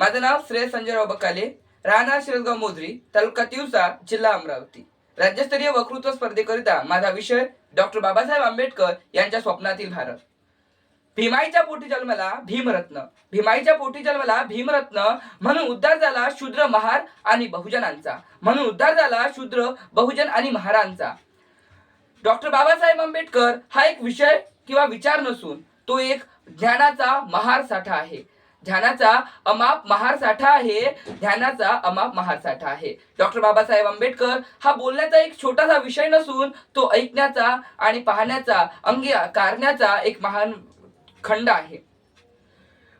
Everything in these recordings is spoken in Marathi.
माझं नाव श्रेय संजयराव बकाले राहणार शिरसगाव मोजरी तालुका तिवसा जिल्हा अमरावती. राज्यस्तरीय वक्तृत्व स्पर्धेकरिता माझा विषय डॉक्टर बाबासाहेब आंबेडकर यांच्या स्वप्नातील भारत. भीमाईच्या पोटी जन्मला भीमरत्न. भीमाईच्या पोटी जन्मला भीमरत्न म्हणून उद्धार झाला शूद्र महार आणि बहुजनांचा. म्हणून उद्धार झाला शूद्र बहुजन आणि महारांचा. डॉक्टर बाबासाहेब आंबेडकर हा एक विषय किंवा विचार नसून तो एक ज्ञानाचा महार साठा आहे. ध्यानाचा अमाप महार साठा आहे. ध्यानाचा अमाप महार साठा आहे. डॉक्टर बाबासाहेब आंबेडकर हा बोलण्याचा एक छोटासा विषय नसून तो ऐकण्याचा आणि पाहण्याचा अंगीकारण्याचा एक महान खंड आहे.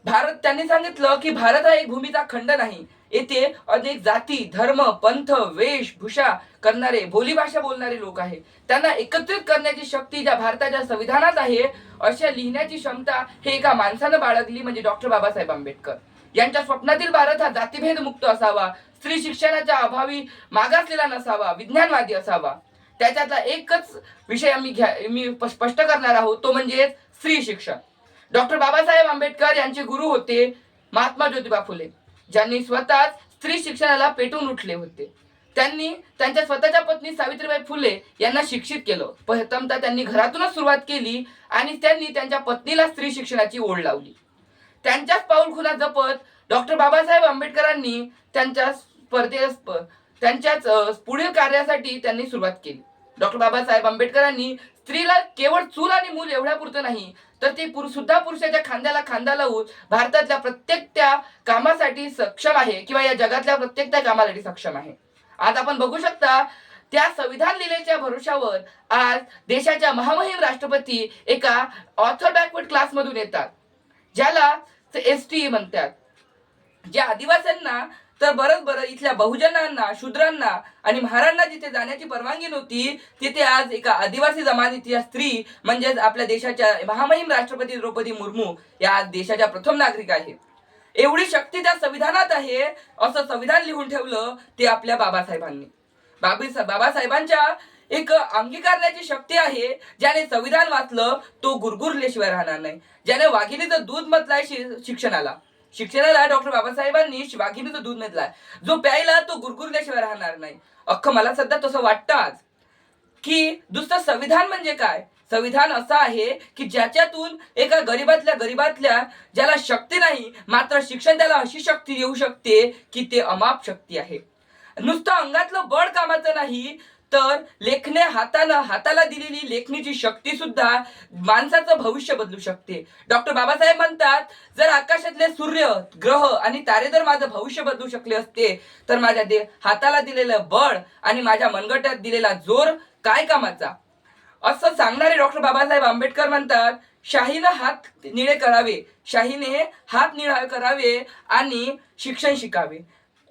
भारत त्यांनी सांगितलं की भारत हा एक भूमीचा खंड नाही. येथे अनेक जाती धर्म पंथ वेशभूषा करणारे बोलीभाषा बोलणारे लोक आहेत. त्यांना एकत्रित करण्याची शक्ती ज्या भारताच्या संविधानात आहे अशा लिहिण्याची क्षमता हे एका माणसानं बाळगली म्हणजे डॉक्टर बाबासाहेब आंबेडकर. यांच्या स्वप्नातील भारत हा जातीभेद मुक्त असावा स्त्री शिक्षणाच्या अभावी मागासलेला नसावा विज्ञानवादी असावा. त्याच्यातला एकच विषय आम्ही घ्या मी स्पष्ट करणार आहोत तो म्हणजे स्त्री शिक्षण. डॉक्टर बाबासाहेब आंबेडकर यांचे गुरु होते महात्मा ज्योतिबा फुले. ज्यांनी स्वतःच स्त्री शिक्षणाला पेटून उठले होते. त्यांनी त्यांच्या स्वतःच्या पत्नी सावित्रीबाई फुले यांना शिक्षित केलं. प्रथमतः त्यांनी घरातूनच सुरुवात केली आणि त्यांनी त्यांच्या पत्नीला स्त्री शिक्षणाची ओढ लावली. त्यांच्याच पाऊलखुणा जपत डॉक्टर बाबासाहेब आंबेडकरांनी त्यांच्या स्पर्धे त्यांच्याच पुढील कार्यासाठी त्यांनी सुरुवात केली. डॉक्टर बाबासाहेब आंबेडकरांनी स्त्रीला केवळ चूल आणि मूल एवढ्या पुरतं नाही तर ती पुरुष सुद्धा पुरुषाच्या खांद्याला खांदा लावून भारतातल्या प्रत्येक त्या कामासाठी सक्षम आहे किंवा या जगातल्या प्रत्येक त्या कामासाठी सक्षम आहे. आज आपण बघू शकता त्या संविधान लिहिल्याच्या भरोशावर आज देशाच्या महामहिम राष्ट्रपती एका ऑथर बॅकवर्ड क्लासमधून येतात ज्याला एस टी म्हणतात. ज्या आदिवासींना तर बरंच बरं इथल्या बहुजनांना शूद्रांना आणि महारांना जिथे जाण्याची परवानगी नव्हती तिथे आज एका आदिवासी जमातीच्या स्त्री म्हणजेच आपल्या देशाच्या महामहिम राष्ट्रपती द्रौपदी मुर्मू या आज देशाच्या प्रथम नागरिक आहेत एवढी शक्ती त्या संविधानात आहे असं संविधान लिहून ठेवलं ते आपल्या बाबासाहेबांनी. बाबी बाबासाहेबांच्या एक अंगीकारण्याची शक्ती आहे ज्याने संविधान वाचलं तो गुरगुरल्याशिवाय राहणार नाही. ज्याने वाघिणीचं दूध म्हटलंय शि- शिक्षणाला. शिक्षणाला डॉक्टर बाबासाहेबांनी शि- दूध म्हटलंय जो प्यायला तो गुरगुरल्याशिवाय राहणार नाही. अख्खं मला सध्या तसं वाटतं आज. की दुसरं संविधान म्हणजे काय? संविधान असं आहे की ज्याच्यातून एका गरीबातल्या गरीबातल्या ज्याला शक्ती नाही मात्र शिक्षण त्याला अशी शक्ती येऊ शकते की ते अमाप शक्ती आहे. नुसतं अंगातलं बळ कामाचं नाही तर लेखने हातानं हाताला दिलेली लेखणीची शक्ती सुद्धा माणसाचं भविष्य बदलू शकते. डॉक्टर बाबासाहेब म्हणतात जर आकाशातले सूर्य ग्रह आणि तारे जर माझं भविष्य बदलू शकले असते तर माझ्या दे हाताला दिलेलं बळ आणि माझ्या मनगटात दिलेला जोर काय कामाचा? असं सांगणारे डॉक्टर बाबासाहेब आंबेडकर म्हणतात शाहीनं हात निळे करावे शाहीने हात निळा करावे आणि शिक्षण शिकावे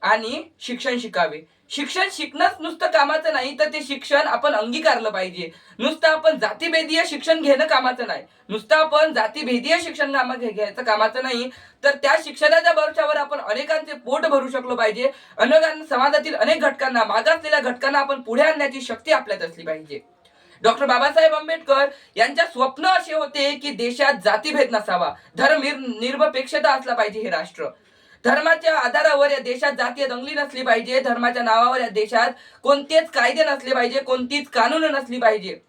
आणि शिक्षण शिकावे. शिक्षण शिकणंच नुसतं कामाचं नाही तर ते शिक्षण आपण अंगीकारलं पाहिजे. नुसतं आपण जातीभेदीय शिक्षण घेणं कामाचं नाही. नुसतं आपण जातीभेदीय शिक्षण कामा घ्यायचं कामाचं नाही. तर त्या शिक्षणाच्या भरोशावर आपण अनेकांचे पोट भरू शकलो पाहिजे. अनेकांना समाजातील अनेक घटकांना मागासलेल्या घटकांना आपण पुढे आणण्याची शक्ती आपल्यात असली पाहिजे. डॉक्टर बाबासाहेब आंबेडकर यांच्या स्वप्न असे होते की देशात जातीभेद नसावा. धर्म निर- निरपेक्षता असला पाहिजे हे राष्ट्र. धर्माच्या आधारावर या देशात जातीय दंगली नसली पाहिजे धर्माच्या नावावर या देशात कोणतेच कायदे नसले पाहिजे कोणतीच कानून नसली पाहिजे.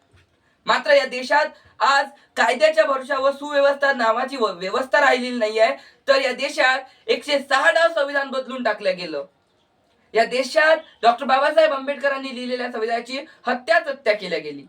मात्र या देशात आज कायद्याच्या भरोशावर सुव्यवस्था नावाची व्यवस्था राहिलेली नाही आहे तर या देशात एकशे सहा डाव संविधान बदलून टाकलं गेलं. या देशात डॉक्टर बाबासाहेब आंबेडकरांनी लिहिलेल्या संविधानाची हत्याच हत्या केल्या गेली.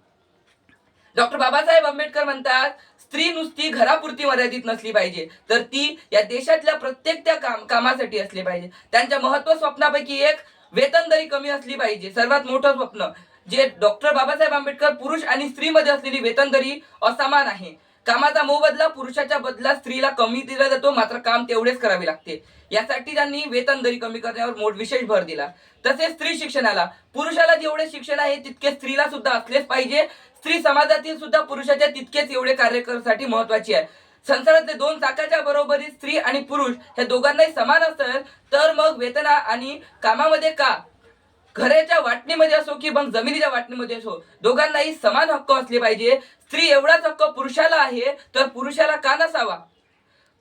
डॉक्टर बाबासाहेब आंबेडकर म्हणतात स्त्री नुसती घरापुरती मर्यादित नसली पाहिजे. तर ती या देशातल्या प्रत्येक त्या काम कामासाठी असली पाहिजे. त्यांच्या महत्त्व स्वप्नापैकी एक वेतनदरी कमी असली पाहिजे सर्वात मोठं स्वप्न जे डॉक्टर बाबासाहेब आंबेडकर पुरुष आणि स्त्रीमध्ये असलेली वेतनदरी असमान आहे कामाचा मोबदला पुरुषाच्या बदला स्त्रीला कमी दिला जातो मात्र काम तेवढेच करावे लागते. यासाठी त्यांनी वेतन दरी कमी करण्यावर मोठ विशेष भर दिला. तसेच स्त्री शिक्षणाला पुरुषाला जेवढे शिक्षण आहे तितके स्त्रीला सुद्धा असलेच पाहिजे. स्त्री समाजातील सुद्धा पुरुषाच्या तितकेच एवढे कार्य करण्यासाठी महत्वाची आहे. संसारातले दोन चाकाच्या बरोबरी स्त्री आणि पुरुष हे दोघांनाही समान असेल तर मग वेतना आणि कामामध्ये का? घराच्या वाटणीमध्ये असो की मग जमिनीच्या वाटणीमध्ये असो दोघांनाही समान हक्क असले पाहिजे. स्त्री एवढाच हक्क पुरुषाला आहे तर पुरुषाला का नसावा?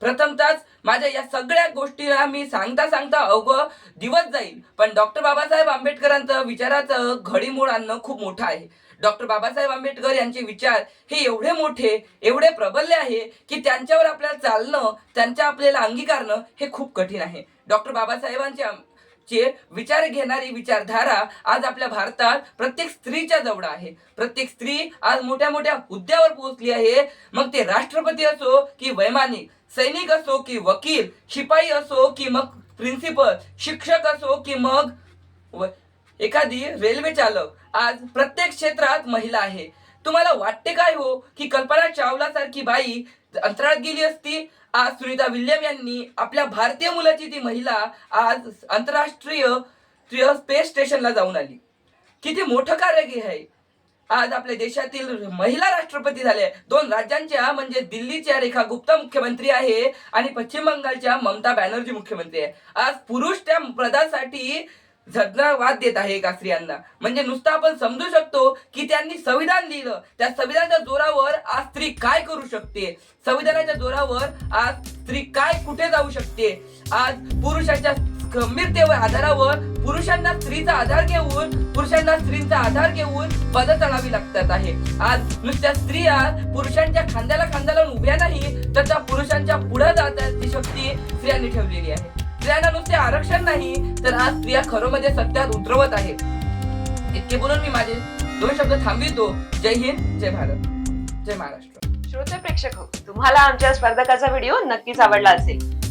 प्रथमतःच माझ्या या सगळ्या गोष्टीला मी सांगता सांगता अवघ दिवस जाईल. पण डॉक्टर बाबासाहेब आंबेडकरांचं विचाराचं घडीमोड आणणं खूप मोठं आहे. डॉक्टर बाबासाहेब आंबेडकर यांचे विचार हे एवढे मोठे एवढे प्रबल्य आहे की त्यांच्यावर आपल्याला चालणं त्यांच्या आपल्याला अंगीकारणं हे खूप कठीण आहे. डॉक्टर बाबासाहेबांचे चे विचार घेणारी विचारधारा आज आपल्या भारतात प्रत्येक स्त्रीच्या जवळ आहे. प्रत्येक स्त्री आज मोठ्या मोठ्या हुद्द्यावर पोहोचली आहे. मग ते राष्ट्रपती असो की वैमानिक सैनिक असो की वकील शिपाई असो की मग प्रिन्सिपल शिक्षक असो की मग एखादी रेल्वे चालक. आज प्रत्येक क्षेत्रात महिला आहे. तुम्हाला वाटते काय हो की कल्पना चावला सारखी बाई अंतराळात गेली असती? आज सुनीता विल्यम यांनी आपल्या भारतीय मुलाची ती महिला आज आंतरराष्ट्रीय स्पेस स्टेशनला जाऊन आली. किती मोठं कार्य आहे आज आपल्या देशातील महिला राष्ट्रपती झाले. दोन राज्यांच्या म्हणजे दिल्लीच्या रेखा गुप्ता मुख्यमंत्री आहे आणि पश्चिम बंगालच्या ममता बॅनर्जी मुख्यमंत्री आहे. आज पुरुष त्या पदासाठी झगडा वाद देत आहे एका स्त्रियांना म्हणजे नुसतं आपण समजू शकतो की त्यांनी संविधान लिहिलं. त्या संविधानाच्या जोरावर आज स्त्री काय करू शकते? संविधानाच्या जोरावर आज स्त्री काय कुठे जाऊ शकते? आज पुरुषाच्या गंभीरतेवर आधारावर पुरुषांना स्त्रीचा आधार घेऊन पुरुषांना स्त्रीचा आधार घेऊन पद चढावी लागतात आहे. आज नुसत्या स्त्रिया पुरुषांच्या खांद्याला खांदा लावून उभ्या नाही तर त्या पुरुषांच्या पुढे जाण्याची शक्ती स्त्रियांनी ठेवलेली आहे. स्त्रियांना नुसते आरक्षण नाही तर आज स्त्रिया खरोमध्ये सत्यात उतरवत आहेत. इतके बोलून मी माझे दोन शब्द थांबवितो. जय हिंद जय भारत. जय महाराष्ट्र. श्रोते प्रेक्षक हो, तुम्हाला आमच्या स्पर्धकाचा व्हिडिओ नक्कीच आवडला असेल.